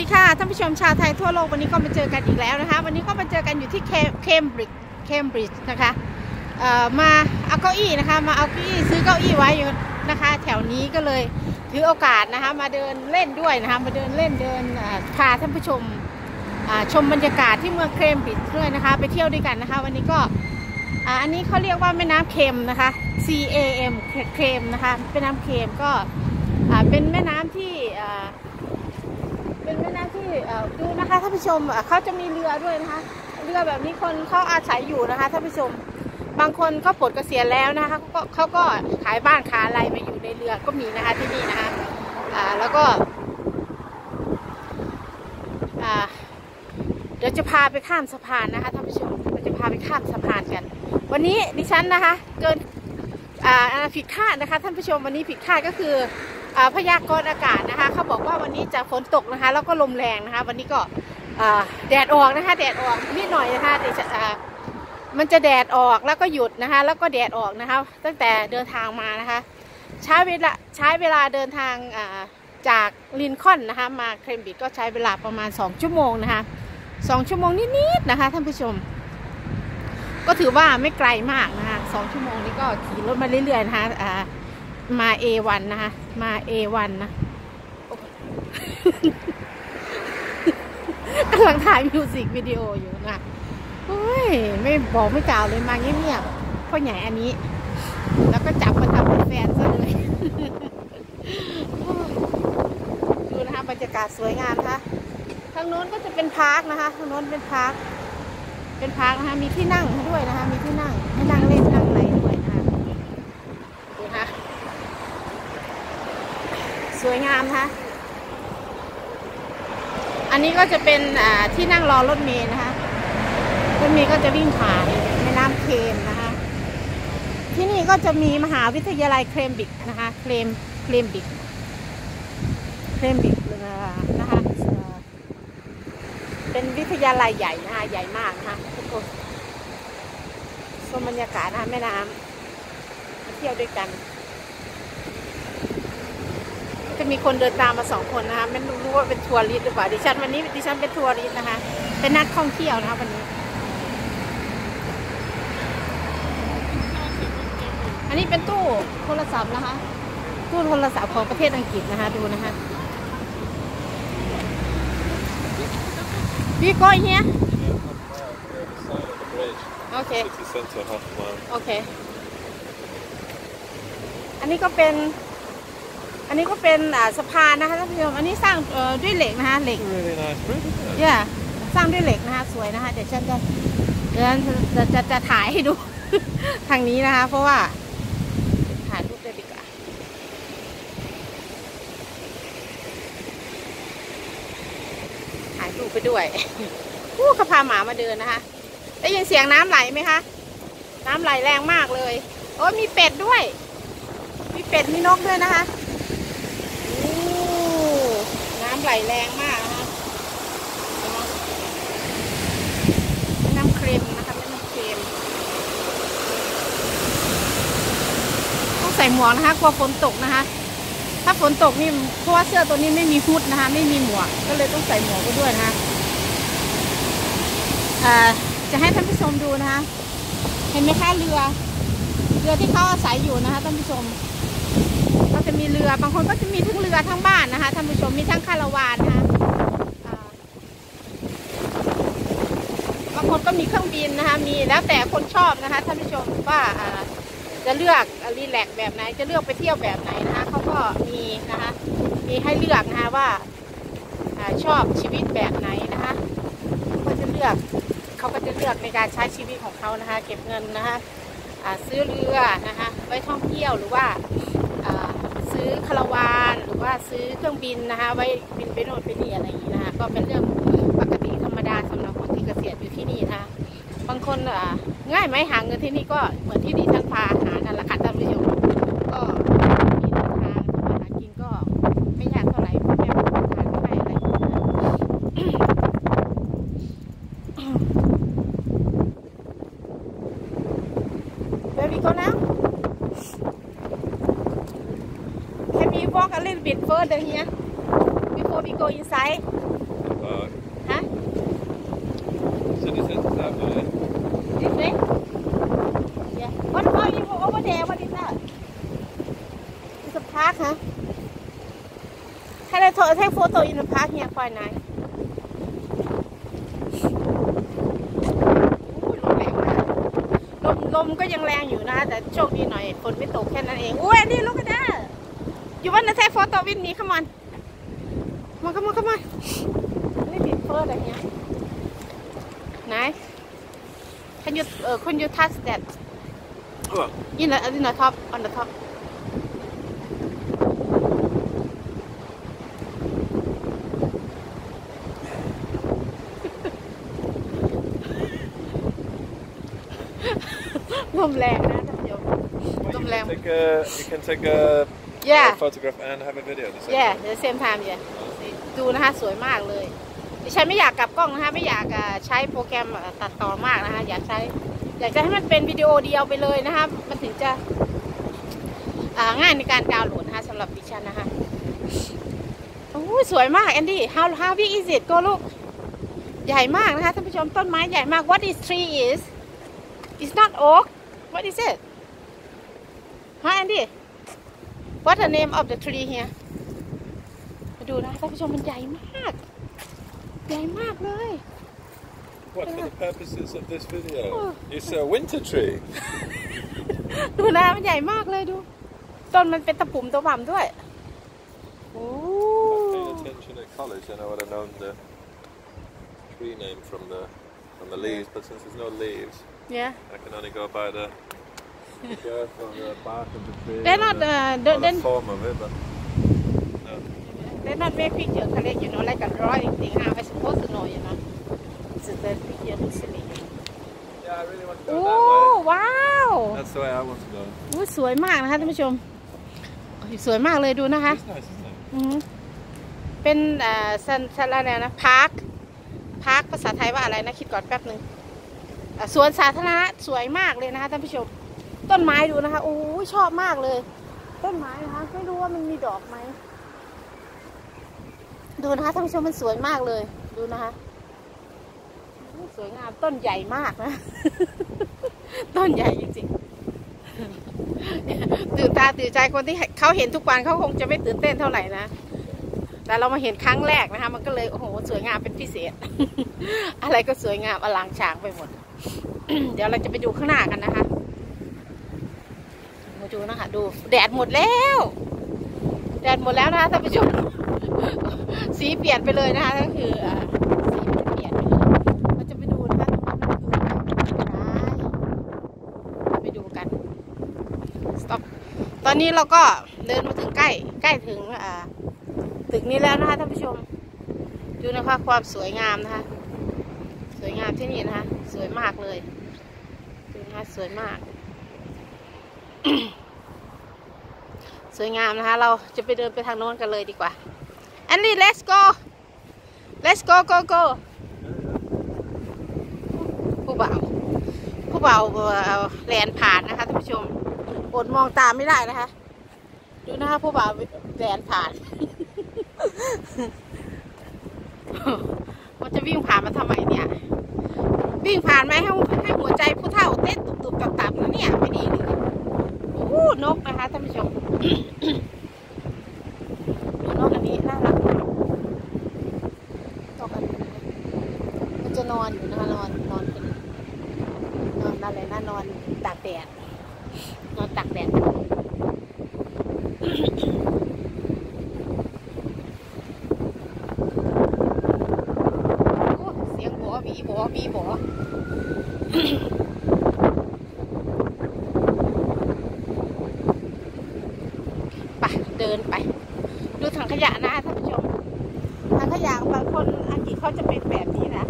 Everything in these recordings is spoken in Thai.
สวัสดีค่ะท่านผู้ชมชาวไทยทั่วโลกวันนี้ก็มาเจอกันอีกแล้วนะคะ วันนี้ก็มาเจอกันอยู่ที่เคมบริดจ์เคมบริดจ์นะคะมาเอาเก้าอี้นะคะ มาเอาเก้าอี้ซื้อเก้าอี้ไว้อยู่นะคะ แถวนี้ก็เลยถือโอกาสนะคะ มาเดินเล่นด้วยนะคะมาเดินเล่นเดินพาท่านผู้ชมชมบรรยากาศที่เมืองเคมบริดจ์ด้วยนะคะ ไปเที่ยวด้วยกันนะคะ วันนี้ก็อันนี้เขาเรียกว่าแม่น้ำเค็มนะคะ C A M เค็มนะคะแม่น้ำเค็มก็เป็นแม่น้ำที่อ่า เป็นแม่น้ำที่เอ่อ ดูนะคะท่านผู้ชมเขาจะมีเรือด้วยนะคะเรือแบบนี้คนเขาอาศัยอยู่นะคะท่านผู้ชม บางคนก็ปลดเกษียณแล้วนะคะเขาก็เขาก็ขายบ้านขายอะไรมาอยู่ในเรือก็มีนะคะที่นี่นะคะอ่าแล้วก็อ่าเดี๋ยวจะพาไปข้ามสะพานนะคะท่านผู้ชมเราจะพาไปข้ามสะพานกัน วันนี้ดิฉันนะคะเกินอ่าผิดคาดนะคะท่านผู้ชมวันนี้ผิดคาดก็คืออพยากรณ์อากาศนะคะเขา นี้จะฝนตกนะคะ แล้วก็ลมแรงนะคะ วันนี้ก็แดดออกนะคะ แดดออกนิดหน่อยนะคะเดี๋ยวจะอ่มันจะแดดออกแล้วก็หยุดนะคะ แล้วก็แดดออกนะคะ ตั้งแต่เดินทางมานะคะ ใช้เวลาใช้เวลาเดินทางาจากลินคอนนะคะ มาเครมบิดก็ใช้เวลาประมาณ 2 ชั่วโมงนะคะสองชั่วโมงนิดๆนะคะท่านผู้ชม ก็ถือว่าไม่ไกลมากนะคะสองชั่วโมงนี้ก็ขี่รถมาเรื่อยๆนะคะอ่ามา A1 นะคะมา A1 นะ กำลังถ่ายมิวสิกวิดีโออยู่นะเฮ้ย ไม่บอกไม่กล่าวเลยมาเงียบๆพ่อใหญ่อันนี้ แล้วก็จับมาทำเป็นแฟนซะเลยดูนะคะบรรยากาศสวยงามนะคะทางโน้นก็จะเป็นพาร์คนะคะทางโน้นเป็นพาร์คเป็นพาร์คนะคะ มีที่นั่งด้วยนะคะ มีที่นั่งให้นั่งเล่นนั่งอะไรด้วยนะคะดูนะคะสวยงามนะคะ อันนี้ก็จะเป็นที่นั่งรอรถเมล์นะคะรถเมล์ก็จะวิ่งผ่านแม่น้ำเคมนะคะ ที่นี่ก็จะมีมหาวิทยาลัยเคลมบิกนะคะ เคลมเคลมบิกเคลมบิกนะคะเอ่อเป็นวิทยาลัยใหญ่นะคะใหญ่มากนะคะทุกคนชมบรรยากาศนะคะแม่น้ำมาเที่ยวด้วยกัน จะมีคนเดินตามมาสองคนนะคะไม่รู้ว่าเป็นทัวริสต์หรือเปล่าดิฉันวันนี้ดิฉันเป็นทัวริสต์นะคะ เป็นนักท่องเที่ยวนะคะวันนี้ อันนี้เป็นตู้โทรศัพท์นะคะ ตู้โทรศัพท์ของประเทศอังกฤษนะคะ ดูนะคะวีโก้เฮียโอเค City centre, half a mile. โอเคอันนี้ก็เป็น อันนี้ก็เป็นสะพานนะคะท่านผู้ชมอันนี้สร้างด้วยเหล็กนะคะเหล็ก Really nice bridge, isn't it? เนี่ยสร้างด้วยเหล็กนะคะสวยนะคะเดี๋ยวฉันจะเดี๋ยวฉันจะจะจะถ่ายให้ดู ทางนี้นะคะ เพราะว่าถ่ายรูปได้ดีกว่าถ่ายรูปไปด้วยอู้เขาพาหมามาเดินนะคะ ได้ยินเสียงน้ำไหลไหมคะ น้ำไหลแรงมากเลย โอ้ยมีเป็ดด้วย มีเป็ดมีนกด้วยนะคะโอ้น้ำไหลแรงมากนะคะน้ำเค็มนะคะน้ำเค็มต้องใส่หมวกนะคะกลัวฝนตกนะคะ ถ้าฝนตกนี่เพราะว่าเสื้อตัวนี้ไม่มีฮูดนะคะ ไม่มีหมวก ก็เลยต้องใส่หมวกไปด้วยนะคะอ่าจะให้ท่านผู้ชมดูนะคะ เห็นไหมคะเรือ เรือที่เขาอาศัยอยู่นะคะท่านผู้ชม จะมีเรือบางคนก็จะมีทั้งเรือทั้งบ้านนะคะท่านผู้ชมมีทั้งคาราวานนะคะอ่าบางคนก็มีเครื่องบินนะคะมีแล้วแต่คนชอบนะคะท่านผู้ชมว่าจะเลือกรีแลกแบบไหนจะเลือกไปเที่ยวแบบไหนนะคะเขาก็มีนะคะมีให้เลือกนะคะว่าอชอบชีวิตแบบไหนนะคะก็จะเลือกเขาก็จะเลือกในการใช้ชีวิตของเขานะคะ เก็บเงินนะคะซื้อเรือนะคะไว้ท่องเที่ยวหรือว่า ซื้อคาราวานหรือว่าซื้อเครื่องบินนะคะ ไว้บินไปโน่นไปนี่อะไรอย่างนี้นะคะก็เป็นเรื่องปกติธรรมดาสำหรับคนที่เกษียณอยู่ที่นี่นะคะบางคนอ่าง่ายไหมหาเงินที่นี่ก็เหมือนที่ดิฉันพาหานั่นแหละค่ะท่านผู้ชมก็มีทางทำมาหากินก็ walk a little bit further here before we go inside? Uh, huh? Citizens have uh, This way? Yeah. What about you over there? What is that? It's a park, huh? Can I talk, take photo in the park here? Quite nice. ลมก็ยังแรงอยู่นะ แต่โชคดีหน่อยฝนไม่ตกแค่นั้นเอง อุ้ยนี่ลูกกระดา you wanna take photo with me come on come on come on come on นี่ติดเฟิร์อะไรเงี้ย nice can you เออ can you touch that Oh, in the in the top on the top ลมแรงนะท่านผู้ชม well, you, Don't can lamb. take a, you can take a, Yeah. a photograph and have a video. at the same yeah time. the same time yeah ดูนะคะสวยมากเลยดิฉันไม่อยากกลับกล้องนะคะไม่อยากอ่าใช้โปรแกรมอ่าตัดต่อมากนะคะอยากใช้ อยากจะให้มันเป็นวิดีโอเดียวไปเลยนะคะมันถึงจะอ่าง่ายในการดาวน์โหลดนะคะสำหรับดิฉันนะคะโอ้ยสวยมากแอนดี้ how how big is it ก็ลูกใหญ่มากนะคะท่านผู้ชมต้นไม้ใหญ่มาก what is tree is it's not oak what is it ฮะแอนดี้ what the name of the tree here มาดูนะท่านผู้ชมมันใหญ่มาก ใหญ่มากเลย What for the purposes of this video? Oh. It's a winter tree. ดูนะมันใหญ่มากเลยดู ต้นมันเป็นตะปุ่มตะป่ำด้วย โอ้ I paid attention at college and I would have known the tree name from the from the leaves, but since there's no leaves, เนี่ย I can only go by the, They're or not, the, uh, or don't- the then- form of it, but no. they not make picture correct you know like a drawing thing how I supposed to know you know this is the picture listening Yeah, I really want to โอ้ go that way. ว้าว That's the way I want to go. โอ้สวยมากนะคะท่านผู้ชมโอ้ยสวยมากเลยดูนะคะ It's nice, isn't it? อือหือเป็นเอ่อสันสันอะไรนะพาร์คพาร์คภาษาไทยว่าอะไรนะ คิดก่อนแป๊บหนึ่งอะสวนสาธารณะสวยมากเลยนะคะท่านผู้ชม ต้นไม้ดูนะคะโอ้ยชอบมากเลย ต้นไม้นะคะไม่รู้ว่ามันมีดอกไหมดูนะคะท่านผู้ชมมันสวยมากเลย ดูนะคะสวยงามต้นใหญ่มากนะ ต้นใหญ่จริงๆตื่นตาตื่นใจคนที่เขาเห็นทุกวันเขาคงจะไม่ตื่นเต้นเท่าไหร่นะแต่เรามาเห็นครั้งแรกนะคะ มันก็เลยโอ้โหสวยงามเป็นพิเศษ อะไรก็สวยงามอลังฉางไปหมด เดี๋ยวเราจะไปดูข้างหน้ากันนะคะ มาดูนะคะดูแดดหมดแล้ว แดดหมดแล้วนะคะท่านผู้ชมสีเปลี่ยนไปเลยนะคะก็คือเราจะไปดูนะคะตรงนั้นมันคืออะไปดูกัน stop ตอนนี้เราก็เดินมาถึงใกล้ใกล้ถึงตึกนี้แล้วนะคะท่านผู้ชม ดูนะคะความสวยงามนะคะ สวยงามที่นี่นะคะ สวยมากเลยดูนะคะสวยมาก สวยงามนะคะ เราจะไปเดินไปทางโน้นกันเลยดีกว่าแอนดี้ let's go let's go go go ผู้บ่าวผู้บ่าวแลนผ่านนะคะท่านผู้ชมอดมองตามไม่ได้นะคะ ดูนะคะผู้บ่าวแลนผ่าน มันจะวิ่งผ่านมาทำไมเนี่ย วิ่งผ่านไหมให้ให้หัวใจผู้เฒ่าเต้นตุบๆตับๆนะเนี่ยไม่ดีเลย นกนะคะท่านผู้ชมดูนกอันนี้น่ารักมากนกอันนี้มันจะนอนอยู่นะคะนอนนอนเป็นนอนอะไรนะนอนตากแดดนอนตากแดด โอ้เสียงบอบีบอบีบอ ไปเดินไป ดูถังขยะนะท่านผู้ชมถังขยะบางคนอังกฤษเขาจะเป็นแบบนี้นะ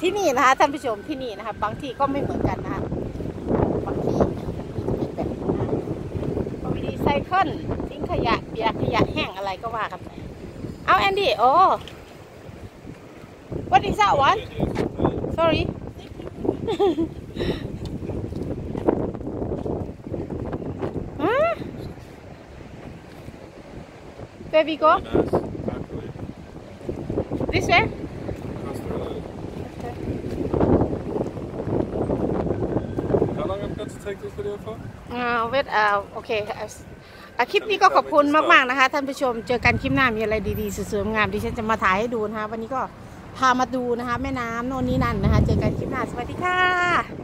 ที่นี่นะคะท่านผู้ชมที่นี่นะคะบางที่ก็ไม่เหมือนกันนะบางที่จะเป็นแบบนี้นะรีไซเคิลทิ้งขยะเปียกขยะแห้งอะไรก็ว่ากันไปเอาแอนดี้โอ้ What is that one? Sorry. huh? Where we go? Nice. Calculate. This way? Across the road. How long have we got to take this video for? Uh, wait, uh, okay. I, s- อะคลิปนี้ก็ขอบคุณมากๆนะคะท่านผู้ชมเจอกันคลิปหน้ามีอะไรดีๆสวยๆงามดิฉันจะมาถ่ายให้ดูนะคะ วันนี้ก็พามาดูนะคะ แม่น้ำโน่นนี่นั่นนะคะ เจอกันคลิปหน้าสวัสดีค่ะ